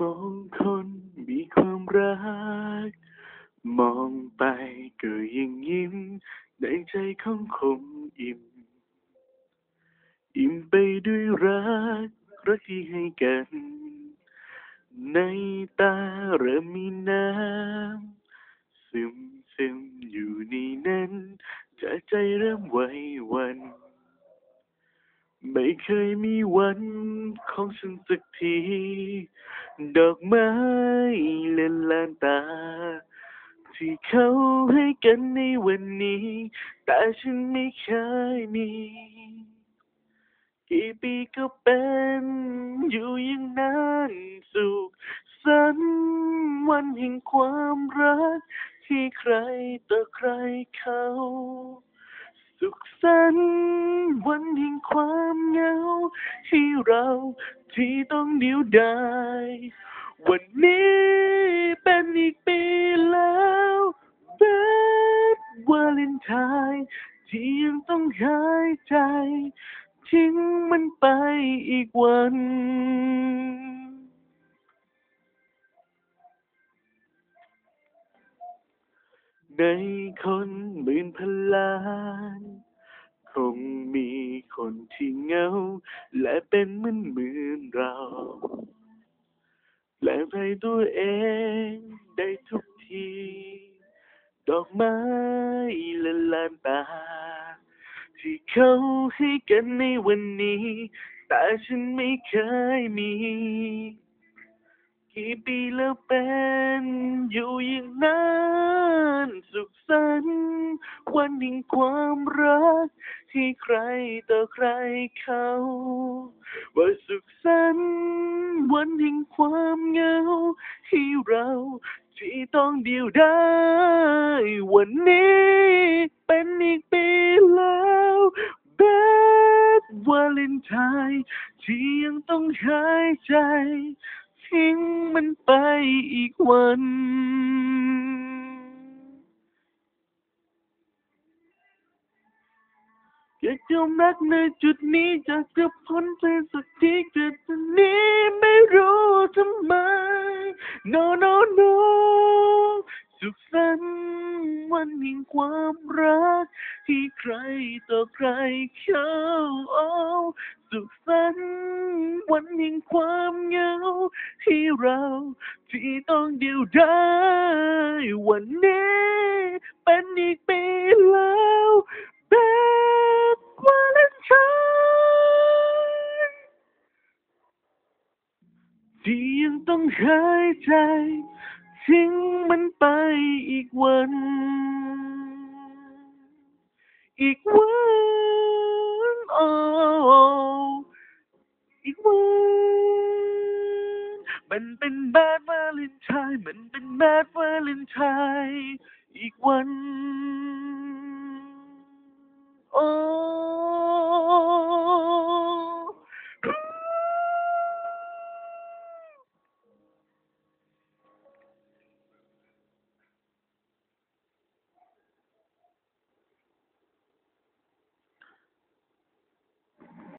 มองคนมีความรัก มองไปก็ยังยิ้ม ในใจของคงอิ่ม อิ่มไปด้วยรัก รักที่ให้กัน ในตาเริ่มมีน้ำ ซึมซึมอยู่ในนั้นใจใจเริ่มไหว ไม่เคยมีวันของฉันสักที ดอกไม้เล่นลานตา ที่เขาให้กันในวันนี้ แต่ฉันไม่เคยมี กี่ปีก็เป็นอยู่อย่างนั้นสุขสันวันแห่งความรัก ที่ใครต่อใครเขา สุขสันต์วันแห่งความเหงาที่เราที่ต้องเดียวดายวันนี้เป็นอีกปีแล้วแบดวาเลนไทน์ที่ยังต้องหายใจ ทิ้งมันไปอีกวัน ในคนหมื่นพันล้าน คงมีคนที่เหงา และเป็นเหมือนเหมือนเรา และให้ตัวเองได้ทุกที ดอกไม้ละลานตา ที่เขาให้กันในวันนี้ แต่ฉันไม่เคยมี กี่ปีแล้วเป็นอยู่อย่างนั้นสุขสันต์วันแห่งความรัก ที่ใครต่อใครเขา ว่าสุขสันต์วันแห่งความเหงา ที่เราที่ต้องเดียวได้ วันนี้เป็นอีกปีแล้วแบดวาเลนไทน์ที่ยังต้องหายใจ ทิ้งมันไปอีกวันอยากจะรักในจุดนี้จากจะพ้นไปสักทีเกิดวันนี้ไม่รู้ทำไม no no ความรัก ที่ใครต่อใครเขาเอาสุขสันต์วันแห่งความเหงาที่เราที่ต้องเดียวได้วันนี้เป็นอีกปีแล้วแบบวาเลนไทน์ที่ยังต้องหายใจทิ้งมันไปอีกวัน อีกวันโอ้อีกวันมันเป็นแบดวาเลนชัยมันเป็นแบดวาเลนชัยอีกวันโอ้